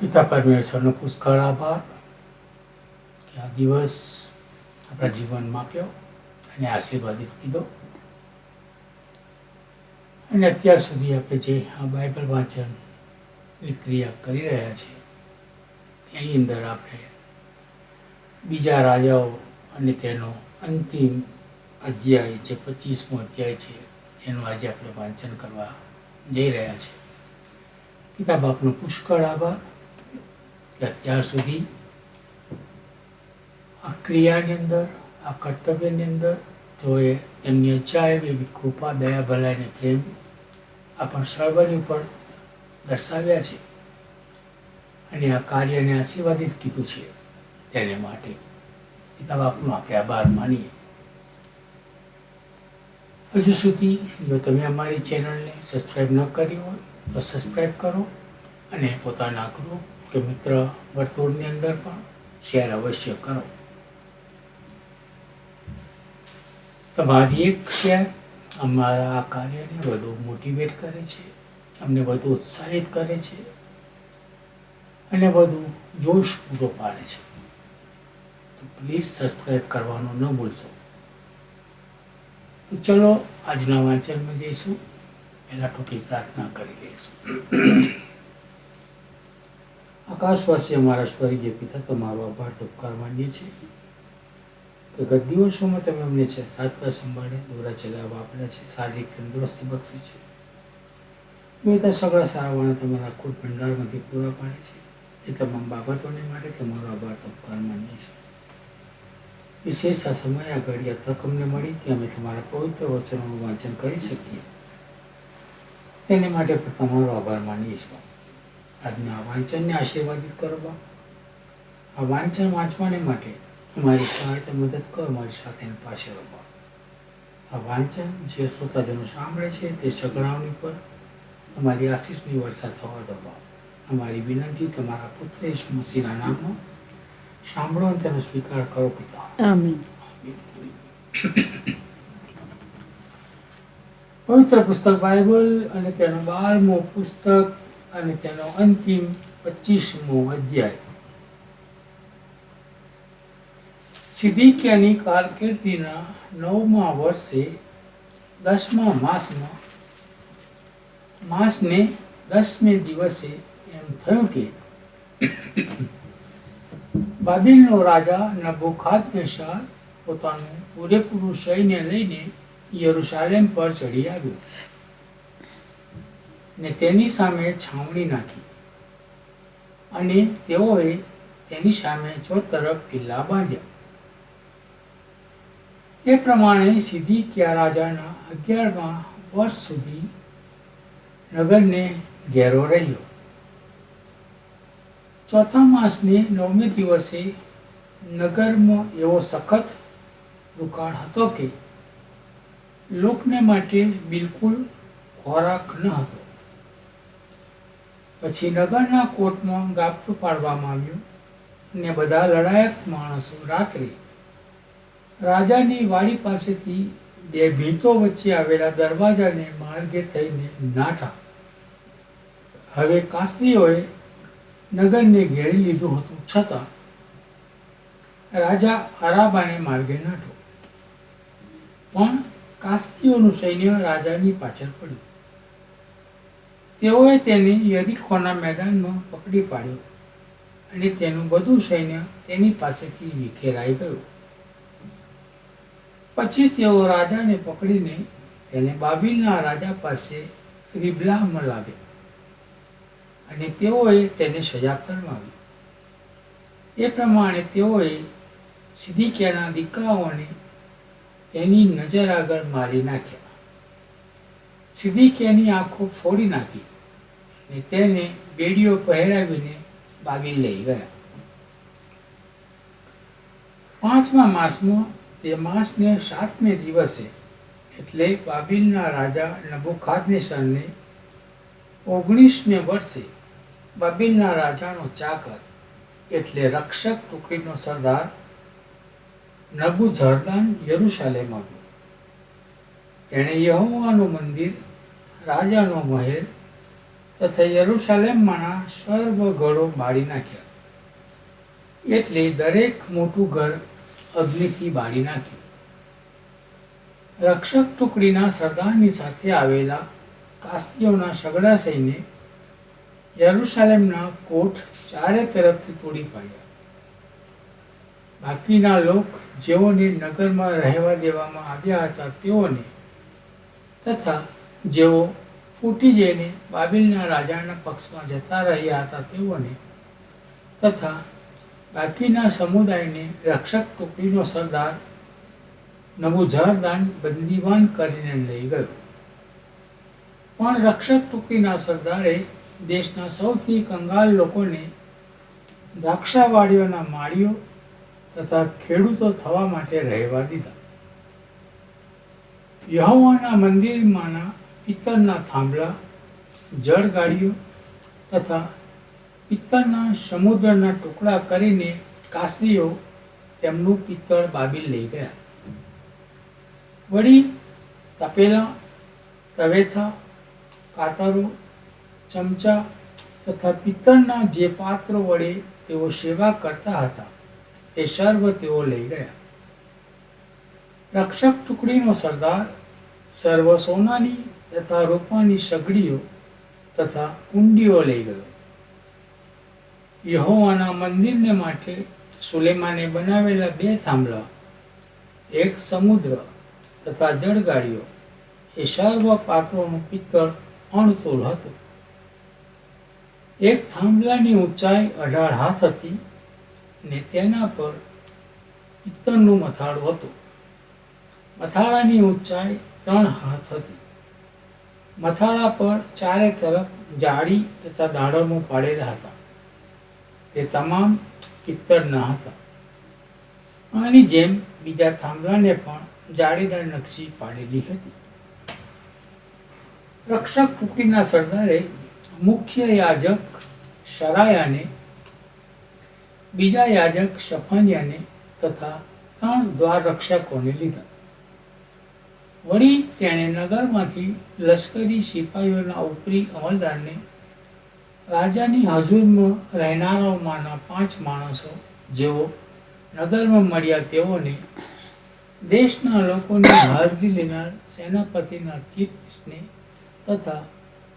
પિતા પરમેશ્વરનો પુષ્કળ આભાર કે આ દિવસ આપણા જીવનમાં આપ્યો અને આશીર્વાદિત કીધો અને અત્યાર સુધી આપણે જે આ બાઇબલ વાંચનની ક્રિયા કરી રહ્યા છીએ તેની અંદર આપણે બીજા રાજાઓ અને તેનો અંતિમ અધ્યાય જે પચીસમો અધ્યાય છે એનું આજે આપણે વાંચન કરવા જઈ રહ્યા છીએ પિતા બાપનો પુષ્કળ આભાર. કે અત્યાર સુધી આ ક્રિયાની અંદર, આ કર્તવ્યની અંદર તેઓએ તેમની ઈચ્છા એવી કૃપા, દયા ભલાઈને પ્રેમ આપણ સર્વની ઉપર દર્શાવ્યા છે. અને આ કાર્યને આશીર્વાદિત કીધું છે તેને માટે. પિતા બાપનો આપણે આભાર માનીએ. હજુ સુધી જો તમે અમારી ચેનલને સબસ્ક્રાઈબ ન કરી હોય, તો સબસ્ક્રાઈબ કરો અને પોતાના ગ્રુપ કે મિત્ર, વર્તુળની અંદર પણ શેર અવશ્ય કરો. તમારી એક શેર અમારા આ કાર્યને વધુ મોટિવેટ કરે છે, અમને વધુ ઉત્સાહિત કરે છે અને વધુ જોશ પૂરો પાડે છે. તો પ્લીઝ સબસ્ક્રાઈબ કરવાનું ન ભૂલશો. તો ચલો, આજના વાંચનમાં જઈશું. પહેલાં ટૂંકી પ્રાર્થના કરી લઈશું. આકાશવાસી અમારા સ્વર્ગીય પિતા તમારો આભાર ઉપકાર માનીએ છીએ. કે ગત દિવસોમાં તમે અમને છે સાચવા સંભાળે, દોરા ચલાવવા આપ્યા છે, શારીરિક તંદુરસ્તી બક્ષી છે. મેં સગળા સારાવાના તમારા કુલ ભંડારમાંથી પૂરા પાડે છે. એ તમામ બાબતોને માટે તમારો આભાર ઉપકાર માનીએ છીએ. વિશેષ આ સમય આ ઘડિયા તક અમને મળી કે અમે તમારા પવિત્ર વચનોનું વાંચન કરી શકીએ. તેને માટે પણ તમારો આભાર માનીએ છીએ. આજના વાંચનને આશીર્વાદિત કરો બા આ વાંચન વાંચવાને માટે અમારી સહાયતા મદદ કરો અમારી સાથે પાસે રહો આ વાંચન જે શ્રોતાજનો સાંભળે છે તે સગડાવણી પર અમારી આશીષની વર્ષા થવા દો. બા અમારી વિનંતી તમારા પુત્ર ઈસુ મસીના નામમાં સાંભળો અને તેનો સ્વીકાર કરો પિતા. આમીન. પવિત્ર પુસ્તક બાઇબલ અને તેનું બારમો પુસ્તક અને તેનો અંતિમ પચીસમો અધ્યાય. સિદ્દીકિયાની કારકિર્દીના નવમા વર્ષે દસમા માસમાં, માસને દસમે દિવસે એમ થયું કે, બાબિલનો રાજા નબુખાદનેસ્સાર પોતાનું પૂરેપૂરું સૈન્ય લઈને યરુશાલેમ પર ચડી આવ્યો. ને તેની સામે છાવણી નાખી. અને તેઓએ તેની સામે ચોતરફ કિલ્લા બાંધ્યા. એ પ્રમાણે સિદ્દીકિયા રાજાના અગિયારમા વર્ષ સુધી નગરને ઘેરો રહ્યો. ચોથા માસને નવમી દિવસે નગરમાં એવો સખત દુકાળ હતો કે લોકને માટે બિલકુલ ખોરાક ન હતો. પછી નગરના કોર્ટમાં ગાબડું પાડવામાં આવ્યું અને બધા લડાયક માણસો રાત્રે રાજાની વાડી પાસેથી બે ભીંતો વચ્ચે આવેલા દરવાજાને માર્ગે થઈને નાઠા. હવે કાસ્તીઓએ નગરને ઘેરી લીધું હતું છતાં રાજા અરાબાને માર્ગે નાઠો. પણ કાસ્તીઓનું સૈન્ય રાજાની પાછળ પડ્યું. તેઓએ તેને યરીખોના મેદાનમાં પકડી પાડ્યો અને તેનું બધું સૈન્ય તેની પાસેથી વિખેરાઈ ગયું. પછી તેઓ રાજાને પકડીને તેને બાબિલના રાજા પાસે રિબલામાં લાવ્યા અને તેઓએ તેને સજા ફરમાવી. એ પ્રમાણે તેઓએ સિદ્દીકિયાના દીકરાઓને તેની નજર આગળ મારી નાખ્યા. સિદ્દીકિયાની આંખો ફોડી નાખી અને તેને બેડીઓ પહેરાવીને બાબિલ લઈ ગયા. પાંચમા માસમાં તે માસને સાતમે દિવસે એટલે બાબિલના રાજા નબુખાદનેસરને ઓગણીસમે વર્ષે બાબિલના રાજાનો ચાકર એટલે રક્ષક ટુકડીનો સરદાર નબુ જર્દાન યરુશાલેમ આવ્યો તેણે યહોવાનું મંદિર રાજાનો મહેલ તથા યરુશાલેમમાંના સર્વ ઘરો બાળી નાખ્યા. એટલે દરેક મોટું ઘર અગ્નિથી બાળી નાખ્યું. રક્ષક ટુકડીના સરદારની સાથે આવેલા કાસ્તીઓના સગડા સૈન્ય યરુશાલેમના કોઠ ચારે તરફથી તોડી પાડ્યા. બાકીના લોક જેઓને નગરમાં રહેવા દેવામાં આવ્યા હતા તેઓને તથા જેઓ ફૂટી જઈને બાબિલના રાજાના પક્ષમાં જતા રહ્યા હતા, તેઓને તથા બાકીના સમુદાયને રક્ષક ટુકડીનો સરદાર નબુઝરદાન બંદીવાન કરીને લઈ ગયો. પણ રક્ષક ટુકડીના સરદારે દેશના સૌથી કંગાલ લોકોને દ્રાક્ષાવાડીઓના માળીઓ તથા ખેડૂતો થવા માટે રહેવા દીધા. યહોવાના મંદિરમાંના પિત્તળના થાંભલા જળગાડીઓ તથા પિત્તળના સમુદ્રના ટુકડા કરીને કાસરીઓ તેમનું પિત્તળ બાબિલ લઈ ગયા. વળી તપેલા, તવેથા, કાતરો, ચમચા તથા પિત્તળના જે પાત્રો વડે તેઓ સેવા કરતા હતા, તે સર્વ તેઓ લઈ ગયા. રક્ષક ટુકડીનો સરદાર, સર્વ સોનાની તથા રૂપાની સગડીઓ તથા કુંડીઓ લઈ ગયો. યહોવાના મંદિરને માટે સુલેમાને બનાવેલા બે થાંભલા, એક સમુદ્ર તથા જળગાડીઓ, એ સર્વ પાત્રોનું પિત્તળ અણતોલ હતું. એક થાંભલાની ઊંચાઈ અઢાર હાથ હતી ને તેના પર પિત્તળનું મથાળું હતું. મથાળાની ઊંચાઈ ત્રણ હાથ હતી. મથાળા પર ચારે તરફ જાળી તથા દાડમો પાડેલા હતા. તે તમામ પિત્તળના હતા. આની જેમ બીજા થાંભલાને પણ જાળીદાર નકશી પાડેલી હતી. રક્ષક ટુકડીના સરદારે મુખ્ય યાજક શરાયાને, બીજા યાજક શફાનિયાને તથા ત્રણ દ્વાર રક્ષકોને લીધા. વળી તેણે નગરમાંથી લશ્કરી સિપાહીઓના ઉપરી અમલદારને રાજાની હાજુરમાં રહેનારાઓમાંના પાંચ માણસો જેઓ નગરમાં મળ્યા તેઓને દેશના લોકોની હાજરી લેનાર સેનાપતિના ચીફને તથા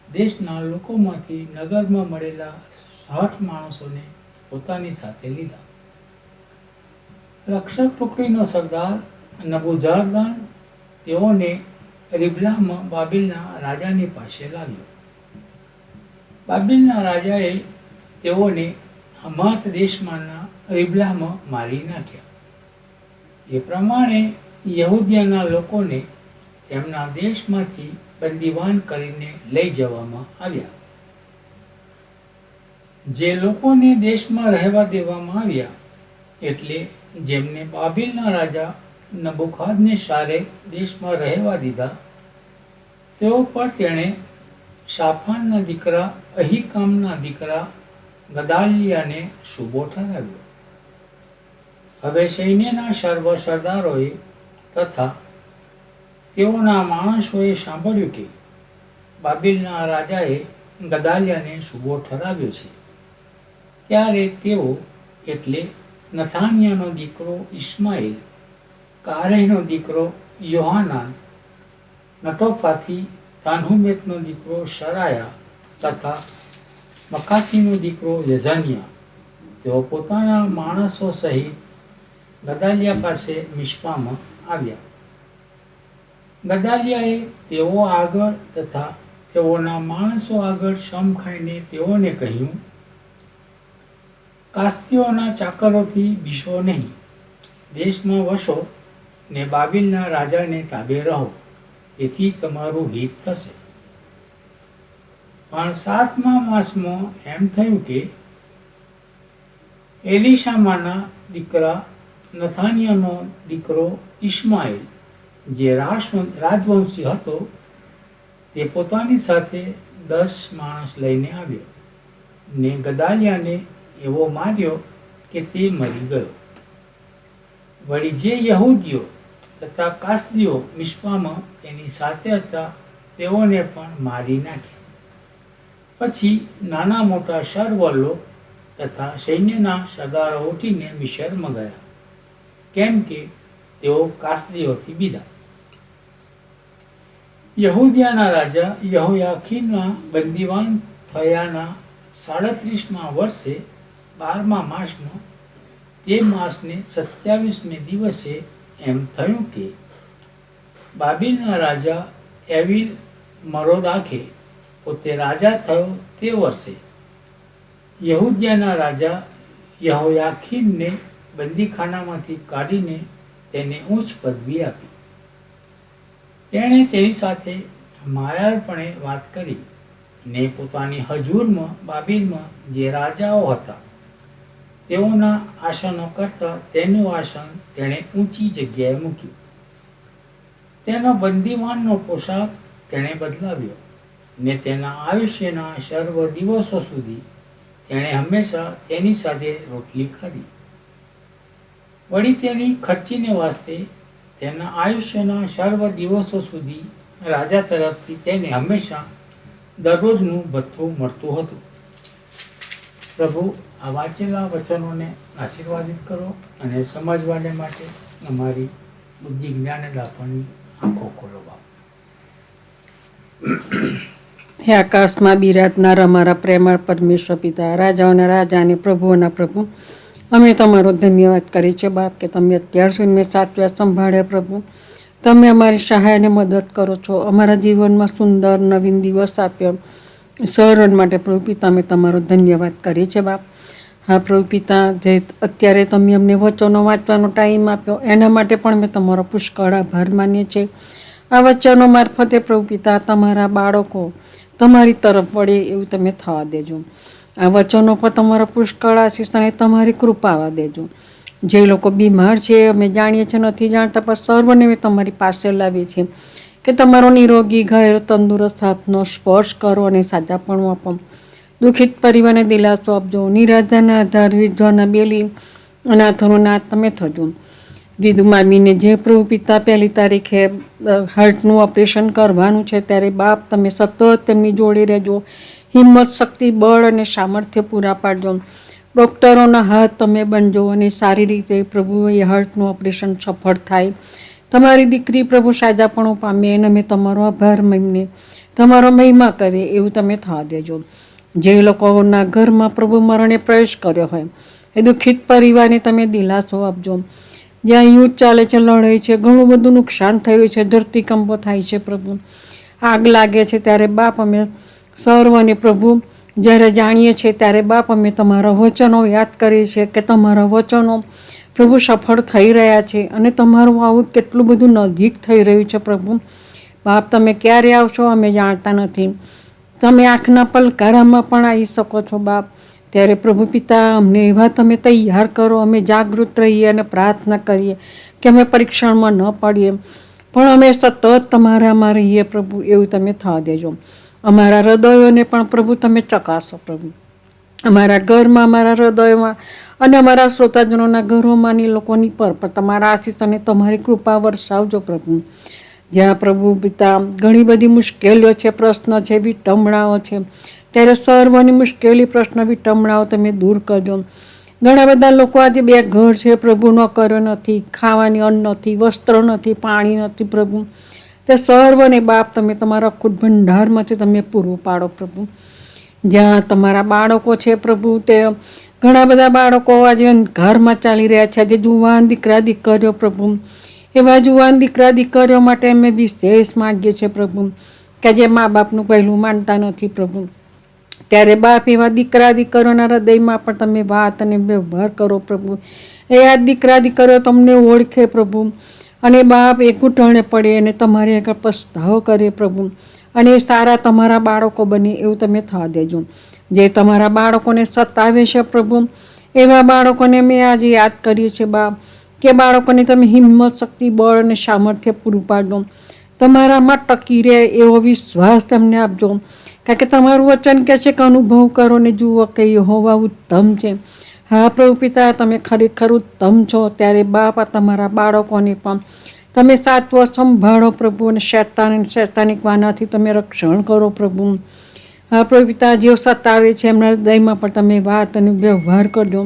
દેશના લોકોમાંથી નગરમાં મળેલા સાઠ માણસોને પોતાની સાથે લીધા. રક્ષક ટુકડીનો સરદાર નબુજારદાન તેઓને રિબલામાં બાબિલના રાજાની પાસે લાવ્યો. બાબિલના રાજાએ તેઓને હમાથ દેશમાંના રિબલામાં મારી નાખ્યા. એ પ્રમાણે યહૂદિયાના લોકોને તેમના દેશમાંથી બંદીવાન કરીને લઈ જવામાં આવ્યા. જે લોકોને દેશમાં રહેવા દેવામાં આવ્યા, એટલે જેમને બાબિલના રાજા નબુખાદને શારે દેશમાં રહેવા દીધા. તેઓ પર તેણે શાફાનના દીકરા, અહીકામના દીકરા ગદાલિયાને શુભો ઠરાવ્યો. હવે સૈન્યના સર્વ સરદારોએ તથા તેઓના માણસોએ સાંભળ્યું કે બાબિલના રાજાએ ગદાલિયાને શુભો ઠરાવ્યો છે. ત્યારે તેઓ એટલે નથાનિયાનો દીકરો ઇસ્માઇલ કારેહનો દીકરો યોહાનાન, નટોફાથી તાન્હુમેતનો દીકરો શરાયા તથા મકાથીનો દીકરો યઝાનિયા. તેઓ પોતાના માણસો સહિત ગદાલિયા પાસે મિશ્પામાં આવ્યા. ગદાલિયાએ તેઓ આગળ તથા તેઓના માણસો આગળ શમ ખાઈને તેઓને કહ્યું, કાસ્તીઓના ચાકરોથી બીશો નહીં. દેશમાં વસો ને બાબિલના રાજાને તાબે રહો તેથી તમારું હિત થશે. પણ સાતમા માસમાં એમ થયું કે એલિશામાના દીકરા નથાનિયાનો દીકરો ઇસ્માઇલ જે રાજવંશી હતો, તે પોતાની સાથે દસ માણસ લઈને આવ્યો ને ગદાલિયાને એવો માર્યો કે તે મરી ગયો. વળી જે યહૂદીઓ તથા કાસદીઓ મિશ્વામાં તેની સાથે હતા, તેઓને પણ મારી નાખ્યા. પછી નાના મોટા સરવલ્લો તથા સૈન્યના સરદારો ઉઠીને મિશરમાં ગયા. કેમ કે તેઓ કાસદીઓથી બીધા યહૂદિયાના રાજા યહોયાખીનના બંદીવાન થયાના સાડત્રીસમાં વર્ષે બારમા માસનો, તે માસને સત્યાવીસમે દિવસે એમ થયું કે બાબિલના રાજા એવિલ મરોદાખે પોતે રાજા થયો તે વર્ષે. યહૂદિયાના રાજા યહોયાખીનને બંદીખાનામાંથી કાઢીને તેને ઉચ્ચ પદવી આપી. તેણે તેની સાથે માયાળપણે વાત કરી ને પોતાની હજૂરમાં બાબીલમાં જે રાજાઓ હતા તેઓના આસનો કરતાં તેનું આસન તેણે ઊંચી જગ્યાએ મૂક્યું. તેનો બંદીવાનનો પોશાક તેણે બદલાવ્યો ને તેના આયુષ્યના સર્વ દિવસો સુધી તેણે હંમેશા તેની સાથે રોટલી ખાધી. વળી તેની ખર્ચીને વાસ્તે તેના આયુષ્યના સર્વ દિવસો સુધી રાજા તરફથી તેને હંમેશા દરરોજનું ભથ્થું મળતું હતું. પ્રભુ આ વાંચેલા વચનોને આશીર્વાદિત કરો અને સમજવાને માટે અમારી બુદ્ધિ જ્ઞાન દાપણની આંખો ખોલો બાપ. હે આકાશમાં બિરાજનાર અમારા પ્રેમાળ પરમેશ્વર પિતા, રાજાઓના રાજા અને પ્રભુઓના પ્રભુ, અમે તમારો ધન્યવાદ કરીએ છીએ બાપ કે તમે અત્યાર સુધી સાચવ્યા, સંભાળ્યા પ્રભુ. તમે અમારી સહાયને મદદ કરો છો, અમારા જીવનમાં સુંદર નવીન દિવસ આપ્યો. સહરણ માટે પ્રભુ પિતા, અમે તમારો ધન્યવાદ કરીએ છીએ બાપ. હા પ્રભુ પિતા જે અત્યારે તમે અમને વચનો વાંચવાનો ટાઈમ આપ્યો, એના માટે પણ મેં તમારો પુષ્કળ આભાર માનીએ છીએ. આ વચનો મારફતે પ્રભુ પિતા તમારા બાળકો તમારી તરફ વળે એવું તમે થવા દેજો. આ વચનો પર તમારા પુષ્કળ આશીષ અને તમારી કૃપા આવવા દેજો. જે લોકો બીમાર છે, અમે જાણીએ છીએ, નથી જાણતા, પણ સર્વને અમે તમારી પાસે લાવીએ છીએ કે તમારો નિરોગી ઘર તંદુરસ્ત હાથનો સ્પર્શ કરો અને સાજાપણું આપો. દુઃખિત પરિવારને દિલાસો આપજો નિરાધાના આધાર વિધવાના બેલી અનાથોનો નાથ તમે થજો વિધુ મામીને જે પ્રભુ પિતા પહેલી તારીખે હાર્ટનું ઓપરેશન કરવાનું છે, ત્યારે બાપ તમે સતત તેમની જોડે રહેજો. હિંમત, શક્તિ, બળ અને સામર્થ્ય પૂરા પાડજો. ડૉક્ટરોના હાથ તમે બનજો અને સારી રીતે પ્રભુ એ હાર્ટનું ઓપરેશન સફળ થાય. તમારી દીકરી પ્રભુ સાજાપણું પામે અને અમે તમારો આભાર મહિમને તમારો મહિમા કરે એવું તમે થવા દેજો. જે લોકોના ઘરમાં પ્રભુ મરણે પ્રવેશ કર્યો હોય, એ દુઃખિત પરિવારને તમે દિલાસો આપજો. જ્યાં યુદ્ધ ચાલે છે, લડાઈ છે, ઘણું બધું નુકસાન થઈ રહ્યું છે ધરતીકંપો થાય છે પ્રભુ. આગ લાગે છે, ત્યારે બાપ અમે સર્વ અને પ્રભુ, જ્યારે જાણીએ છીએ ત્યારે બાપ અમે તમારા વચનો યાદ કરીએ છીએ કે તમારા વચનો પ્રભુ સફળ થઈ રહ્યા છે અને તમારું આવું કેટલું બધું નજીક થઈ રહ્યું છે પ્રભુ. બાપ તમે ક્યારે આવશો અમે જાણતા નથી. તમે આંખના પલકારામાં પણ આવી શકો છો, બાપ. ત્યારે પ્રભુ પિતા, અમને એવા તમે તૈયાર કરો, અમે જાગૃત રહીએ અને પ્રાર્થના કરીએ કે અમે પરીક્ષણમાં ન પડીએ. પણ અમે સતત તમારામાં રહીએ પ્રભુ, એવું તમે થવા દેજો. અમારા હૃદયોને પણ પ્રભુ તમે ચકાસો, પ્રભુ. અમારા ઘરમાં, અમારા હૃદયમાં અને અમારા શ્રોતાજનોના ઘરોમાંની લોકોની પર પણ તમારા આશીષ અને તમારી કૃપા વરસાવજો, પ્રભુ. જ્યાં પ્રભુ પિતા ઘણી બધી મુશ્કેલીઓ છે, પ્રશ્ન છે વિટંબણાઓ છે. ત્યારે સર્વની મુશ્કેલી, પ્રશ્ન વિટંબણાઓ તમે દૂર કરજો. ઘણા બધા લોકો આજે બે ઘર છે, પ્રભુ ન કર્યો નથી, ખાવાની અન્ન નથી, વસ્ત્ર નથી, પાણી નથી પ્રભુ. તે સર્વને બાપ તમે તમારા ખુદ ભંડારમાંથી તમે પૂરું પાડો પ્રભુ. જ્યાં તમારા બાળકો છે પ્રભુ, તે ઘણા બધા બાળકો આજે ઘરમાં ચાલી રહ્યા છે. આજે જુવાન દીકરા દીકરીઓ પ્રભુ એવા જુવાન દીકરા દીકરીઓ માટે અમે વિશેષ માગીએ છીએ પ્રભુ, કે જે મા બાપનું પહેલું માનતા નથી પ્રભુ. ત્યારે બાપ એવા દીકરા દીકરીઓના હૃદયમાં પણ તમે વાત અને વ્યવહાર કરો પ્રભુ. એ આ દીકરા દીકરીઓ તમને ઓળખે પ્રભુ. અને બાપ એ ઘૂંટણે પડે અને તમારે આગળ પસ્તાવો કરે પ્રભુ. અને સારા તમારા બાળકો બને એવું તમે થવા દેજો. જે તમારા બાળકોને સતાવે છે પ્રભુ, એવા બાળકોને મેં આજે યાદ કર્યું છે બાપ. કે બાળકોને તમે હિંમત, શક્તિ, બળ અને સામર્થ્ય પૂરું પાડો. તમારામાં ટકી રહે એવો વિશ્વાસ તમને આપજો. કારણ કે તમારું વચન કહે છે કે અનુભવ કરો ને જુઓ કે હોવા ઉત્તમ છે. હા, પ્રભુ પિતા, તમે ખરેખર ઉત્તમ છો. ત્યારે બાપા તમારા બાળકોને પણ તમે સાચવો, સંભાળો પ્રભુ અને શૈતાન શૈતાનિક વાનાથી તમે રક્ષણ કરો પ્રભુ. હા, પ્રભુ પિતા, જેઓ સતાવે છે એમના હૃદયમાં પણ તમે વાત અને વ્યવહાર કરજો.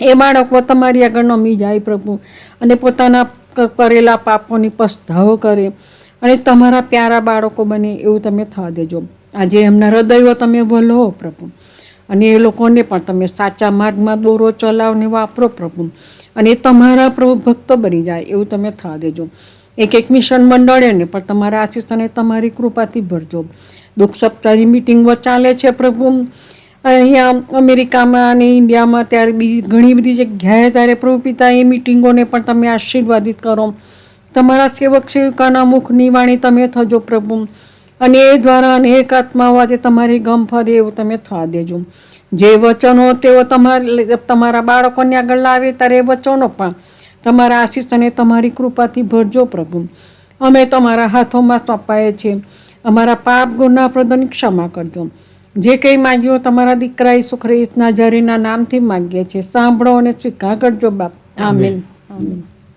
એ બાળકો તમારી આગળ નમી જાય પ્રભુ. અને પોતાના કરેલા પાપોની પસ્તાવો કરે. અને તમારા પ્યારા બાળકો બને એવું તમે થવા દેજો. આજે એમના હૃદયો તમે વલો પ્રભુ. અને એ લોકોને પણ તમે સાચા માર્ગમાં દોરો ચલાવને વાપરો પ્રભુ. અને તમારા પ્રભુ ભક્તો બની જાય એવું તમે થવા દેજો. એક એક મિશન મંડળેને પણ તમારા આશીષ અને તમારી કૃપાથી ભરજો. દુઃખ સપ્તાહની મિટિંગો ચાલે છે પ્રભુ. અહીંયા અમેરિકામાં અને ઇન્ડિયામાં ત્યારે બીજી ઘણી બધી જગ્યાએ ત્યારે પ્રભુ પિતા એ મિટિંગોને પણ તમે આશીર્વાદિત કરો. તમારા સેવક સેવિકાના મુખની વાણી તમે થજો પ્રભુ. અને એ દ્વારા અનેક આત્માઓ આજે તમારી ગમ ફરે એવું તમે થવા દેજો. જે વચનો તેઓ તમારા તમારા બાળકોને આગળ લાવે ત્યારે એ વચનો પણ તમારા આશીષ અને તમારી કૃપાથી ભરજો પ્રભુ. અમે તમારા હાથોમાં સોંપાએ છીએ અમારા પાપ ગુના પ્રદની ક્ષમા કરજો. જે કંઈ માગ્યો તમારા દીકરા ઈસુ ખ્રિસ્તના જરીના નામથી માગીએ છીએ. સાંભળો અને સ્વીકાર કરજો બાપ. આમીન. આમીન.